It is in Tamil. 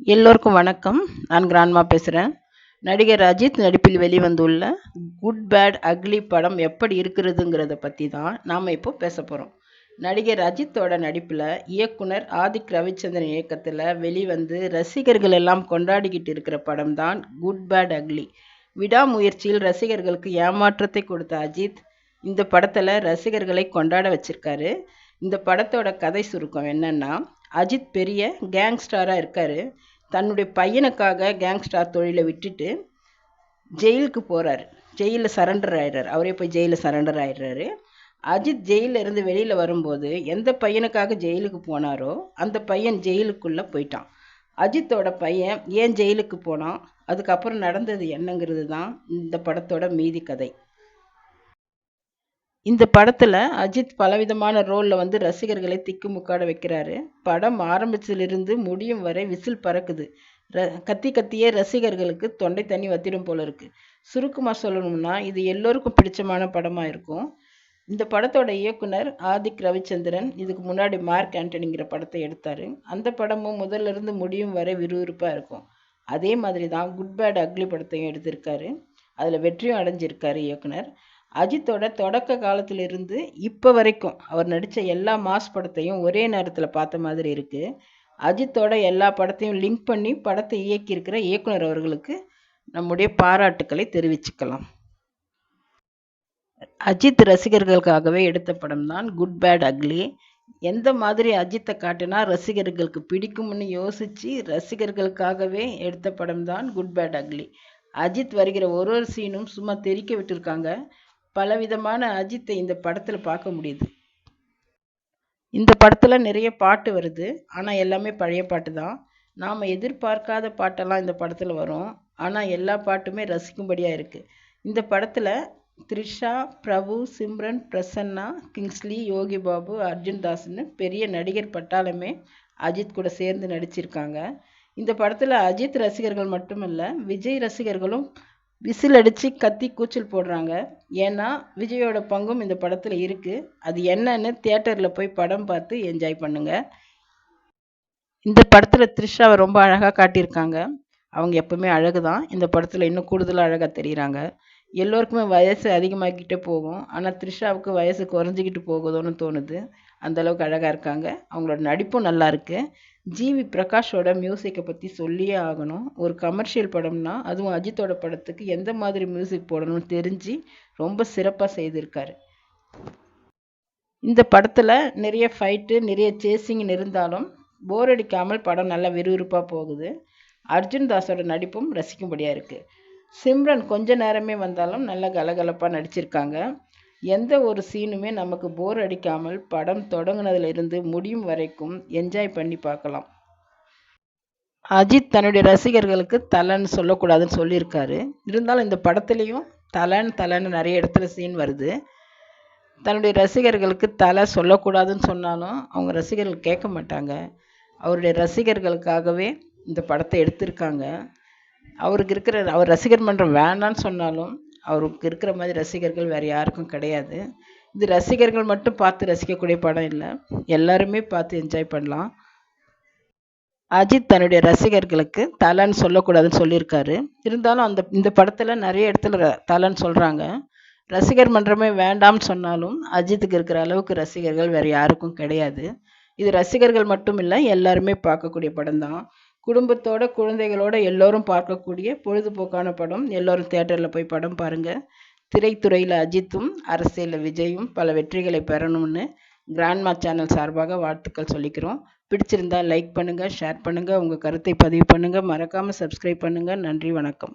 எல்லோருக்கும் வணக்கம். நான் கிராண்ட்மா பேசுகிறேன் நடிகர் அஜித் நடிப்பில் வெளிவந்துள்ள குட் பேட் அக்லி படம் எப்படி இருக்கிறதுங்கிறத பற்றி தான் நாம் இப்போ பேச போகிறோம் நடிகர் அஜித்தோட நடிப்பில் இயக்குனர் ஆதிக் ரவிச்சந்திரன் இயக்கத்தில் வெளிவந்து ரசிகர்கள் எல்லாம் கொண்டாடிக்கிட்டு இருக்கிற படம் தான் குட் பேட் அக்லி விடாமுயற்சியில் ரசிகர்களுக்கு ஏமாற்றத்தை கொடுத்த அஜித் இந்த படத்தில் ரசிகர்களை கொண்டாட வச்சிருக்காரு. இந்த படத்தோட கதை சுருக்கம் என்னன்னா அஜித் பெரிய கேங்ஸ்டாராக இருக்கார். தன்னுடைய பையனுக்காக கேங்ஸ்டார் தொழிலை விட்டுட்டு ஜெயிலுக்கு போகிறார் ஜெயிலில் சரண்டர் ஆயிடுறாரு. அவரே போய் ஜெயிலில் சரண்டர் ஆயிடுறாரு. அஜித் ஜெயிலில் இருந்து வெளியில் வரும்போது எந்த பையனுக்காக ஜெயிலுக்கு போனாரோ அந்த பையன் ஜெயிலுக்குள்ளே போயிட்டான். அஜித்தோட பையன் ஏன் ஜெயிலுக்கு போனான்? அதுக்கப்புறம் நடந்தது என்னங்கிறது தான் இந்த படத்தோட மீதி கதை. இந்த படத்தில் அஜித் பலவிதமான ரோலில் வந்து ரசிகர்களை திக்குமுக்காட வைக்கிறாரு. படம் ஆரம்பிச்சிலிருந்து முடியும் வரை விசில் பறக்குது. ர கத்தி கத்தியே ரசிகர்களுக்கு தொண்டை தண்ணி வத்திடும் போல இருக்கு. சுருக்கமாக சொல்லணும்னா இது எல்லோருக்கும் பிடிச்சமான படமாக இருக்கும். இந்த படத்தோட இயக்குனர் ஆதிக் ரவிச்சந்திரன் இதுக்கு முன்னாடி மார்க் ஆண்டனிங்கிற படத்தை எடுத்தார். அந்த படமும் முதல்ல இருந்து முடியும் வரை விறுவிறுப்பாக இருக்கும். அதே மாதிரி தான் குட் பேட் அக்லி படத்தையும் எடுத்திருக்காரு. அதில் வெற்றியும் அடைஞ்சிருக்காரு இயக்குனர். அஜித்தோட தொடக்க காலத்திலிருந்து இப்போ வரைக்கும் அவர் நடித்த எல்லா மாஸ் படத்தையும் ஒரே நேரத்தில் பார்த்த மாதிரி இருக்குது அஜித்தோட எல்லா படத்தையும் லிங்க் பண்ணி படத்தை இயக்கியிருக்கிற இயக்குனர் அவர்களுக்கு நம்முடைய பாராட்டுக்களை தெரிவிச்சுக்கலாம். அஜித் ரசிகர்களுக்காகவே எடுத்த படம் தான் குட் பேட் அக்லி எந்த மாதிரி அஜித்தை காட்டினா ரசிகர்களுக்கு பிடிக்கும்னு யோசித்து ரசிகர்களுக்காகவே எடுத்த படம் தான் குட் பேட் அக்லி அஜித் வருகிற ஒரு ஒரு சீனும் சும்மா தெரிக்க விட்டுருக்காங்க. பலவிதமான அஜித்தை இந்த படத்தில் பார்க்க முடியுது. இந்த படத்தில் நிறைய பாட்டு வருது. ஆனால் எல்லாமே பழைய பாட்டு தான். நாம் எதிர்பார்க்காத பாட்டெல்லாம் இந்த படத்தில் வரும். ஆனால் எல்லா பாட்டுமே ரசிக்கும்படியாக இருக்குது இந்த படத்தில் த்ரிஷா பிரபு சிம்ரன் பிரசன்னா கிங்ஸ்லி யோகி பாபு அர்ஜுன் தாஸ்னு பெரிய நடிகர் பட்டாளமே அஜித் கூட சேர்ந்து நடிச்சிருக்காங்க. இந்த படத்தில் அஜித் ரசிகர்கள் மட்டுமல்ல விஜய் ரசிகர்களும் விசில் அடித்து கத்தி கூச்சல் போடுறாங்க. ஏன்னா விஜயோட பங்கும் இந்த படத்தில் இருக்குது அது என்னன்னு தியேட்டரில் போய் படம் பார்த்து என்ஜாய் பண்ணுங்கள் இந்த படத்தில் த்ரிஷாவை ரொம்ப அழகாக காட்டியிருக்காங்க. அவங்க எப்பவுமே அழகு தான் இந்த படத்தில் இன்னும் கூடுதலாக அழகாக தெரிகிறாங்க எல்லோருக்குமே வயசு அதிகமாகிக்கிட்டே போகும். ஆனால் த்ரிஷாவுக்கு வயசு குறைஞ்சிக்கிட்டு போகுதோன்னு தோணுது. அந்தளவுக்கு அழகாக இருக்காங்க. அவங்களோட நடிப்பும் நல்லா இருக்குது ஜிவி பிரகாஷோட மியூசிக்கை பற்றி சொல்லியே ஆகணும். ஒரு கமர்ஷியல் படம்னா அதுவும் அஜித்தோட படத்துக்கு எந்த மாதிரி மியூசிக் போடணும்னு தெரிஞ்சு ரொம்ப சிறப்பாக செய்திருக்காரு. இந்த படத்தில் நிறைய ஃபைட்டு நிறைய சேசிங் இருந்தாலும் போர் அடிக்காமல் படம் நல்லா விறுவிறுப்பாக போகுது. அர்ஜுன் தாஸோட நடிப்பும் ரசிக்கும்படியாக இருக்குது சிம்ரன் கொஞ்ச நேரமே வந்தாலும் நல்லா கலகலப்பாக நடிச்சிருக்காங்க. எந்த ஒரு சீனுமே நமக்கு போர் அடிக்காமல் படம் தொடங்கினதுல இருந்து முடியும் வரைக்கும் என்ஜாய் பண்ணி பார்க்கலாம். அஜித் தன்னுடைய ரசிகர்களுக்கு தலன்னு சொல்லக்கூடாதுன்னு சொல்லியிருக்காரு. இருந்தாலும் இந்த படத்துலேயும் தலன் தலன்னு நிறைய இடத்துல சீன் வருது. தன்னுடைய ரசிகர்களுக்கு தலை சொல்லக்கூடாதுன்னு சொன்னாலும் அவங்க ரசிகர்கள் கேட்க மாட்டாங்க. அவருடைய ரசிகர்களுக்காகவே இந்த படத்தை எடுத்திருக்காங்க. அவருக்கு இருக்கிற அவர் ரசிகர் மன்றம் வேணான்னு சொன்னாலும் அவருக்கு இருக்கிற மாதிரி ரசிகர்கள் வேறு யாருக்கும் கிடையாது. இது ரசிகர்கள் மட்டும் பார்த்து ரசிக்கக்கூடிய படம் இல்லை. எல்லாருமே பார்த்து என்ஜாய் பண்ணலாம். அஜித் தன்னுடைய ரசிகர்களுக்கு தலைன்னு சொல்லக்கூடாதுன்னு சொல்லியிருக்காரு. இருந்தாலும் அந்த இந்த படத்தில் நிறைய இடத்துல தலைன்னு சொல்கிறாங்க ரசிகர் மன்றமே வேண்டாம்னு சொன்னாலும் அஜித்துக்கு இருக்கிற அளவுக்கு ரசிகர்கள் வேறு யாருக்கும் கிடையாது. இது ரசிகர்கள் மட்டும் இல்லை எல்லாருமே பார்க்கக்கூடிய படம் தான் குடும்பத்தோட குழந்தைகளோட எல்லோரும் பார்க்கக்கூடிய பொழுதுபோக்கான படம். எல்லோரும் தேட்டரில் போய் படம் பாருங்கள் திரைத்துறையில் அஜித்தும் அரசியலில் விஜயும் பல வெற்றிகளை பெறணும்னு கிராண்ட்மா சேனல் சார்பாக வாழ்த்துக்கள் சொல்லிக்கிறோம். பிடிச்சிருந்தா லைக் பண்ணுங்கள் ஷேர் பண்ணுங்கள் உங்கள் கருத்தை பதிவு பண்ணுங்கள் மறக்காமல் சப்ஸ்கிரைப் பண்ணுங்கள் நன்றி வணக்கம்.